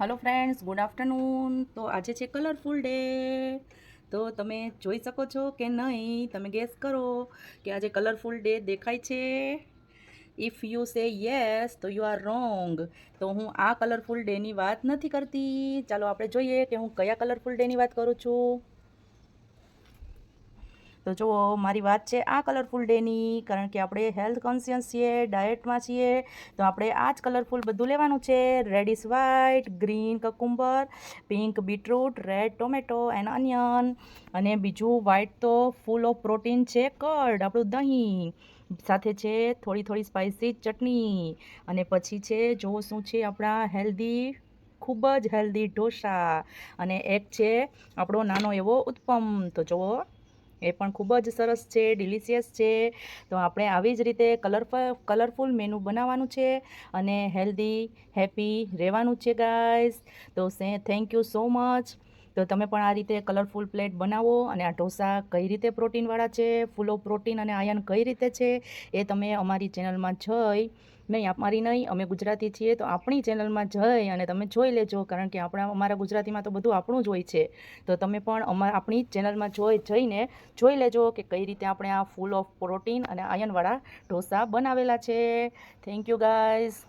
Hello friends good afternoon તો આજે છે કલરફુલ ડે તો તમે જોઈ શકો છો કે નહીં? તમે ગેસ કરો કે આજે કલરફુલ ડે દેખાય છે? ઇફ યુ સે યસ તો યુ આર રોંગ તો હું આ કલરફુલ ડેની વાત નથી કરતી. ચાલો આપણે જોઈએ કે હું કયા કલરફુલ ડેની વાત કરું છું. તો જુઓ, મારી વાત છે આ કલરફુલ ડેની કારણ કે આપણે હેલ્થ કોન્શિયસ છીએ ડાયટમાં છીએ, તો આપણે આ જ કલરફુલ બધું લેવાનું છે. Red is white green cucumber pink beetroot red tomato and onion અને બીજું વ્હાઇટ તો ફૂલ ઓફ પ્રોટીન છે કર્ડ આપણું દહીં. સાથે છે થોડી થોડી સ્પાઇસી ચટણી. અને પછી છે જો શું છે આપણા હેલ્ધી ખૂબ જ હેલ્ધી ઢોસા. અને એક છે આપણો નાનો એવો ઉત્પમ. તો જુઓ એ પણ ખૂબ જ સરસ છે ડિલિશિયસ છે. તો આપણે આવી જ રીતે કલરફુલ કલરફુલ મેનુ બનાવવાનું છે અને હેલ્ધી હેપી રહેવાનું છે ગાઈઝ તો સે થેન્ક યુ સો મચ તો તમે પણ આ રીતે કલરફુલ પ્લેટ બનાવો અને આ ઢોસા કઈ રીતે પ્રોટીનવાળા છે, ફૂલ ઓફ પ્રોટીન અને આયન કઈ રીતે છે, એ તમે અમારી ચેનલમાં જઈ, નહીં અમારી નહીં, અમે ગુજરાતી છીએ તો આપણી ચેનલમાં જઈ અને તમે જોઈ લેજો કારણ કે આપણા, અમારા ગુજરાતીમાં તો બધું આપણું જ હોય છે. તો તમે પણ અમારા આપણી ચેનલમાં જોઈ, જઈને જોઈ લેજો કે કઈ રીતે આપણે આ ફૂલ ઓફ પ્રોટીન અને આયનવાળા ઢોસા બનાવેલા છે. Thank you guys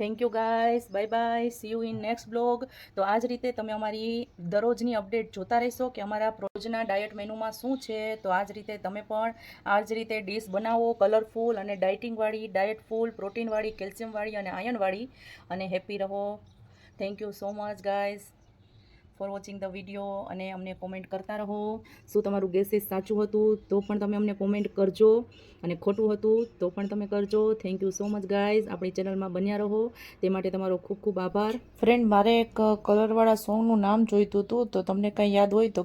thank you guys bye bye see you in next blog તો આ જ રીતે તમે અમારી દરરોજની અપડેટ જોતા રહેશો કે અમારા રોજના ડાયટ મેનુમાં શું છે. તો આ જ રીતે તમે પણ આ જ રીતે ડીશ બનાવો કલરફુલ અને ડાયટિંગવાળી ડાયટફુલ પ્રોટીનવાળી કેલ્શિયમવાળી અને આયનવાળી અને હેપી રહો. Thank you so much guys for watching the video અને અમને કોમેન્ટ કરતા રહો. શું તમારું ગેસીસ સાચું હતું, તો પણ તમે અમને કોમેન્ટ કરજો. અને ખોટું હતું, તો પણ તમે કરજો. Thank you so much guys આપણી ચેનલમાં બન્યા રહો. તે માટે તમારો ખૂબ ખૂબ આભાર. ફ્રેન્ડ મારે એક કલરવાળા સોંગનું નામ જોઈતું હતું, તો તમને કંઈ યાદ હોય તો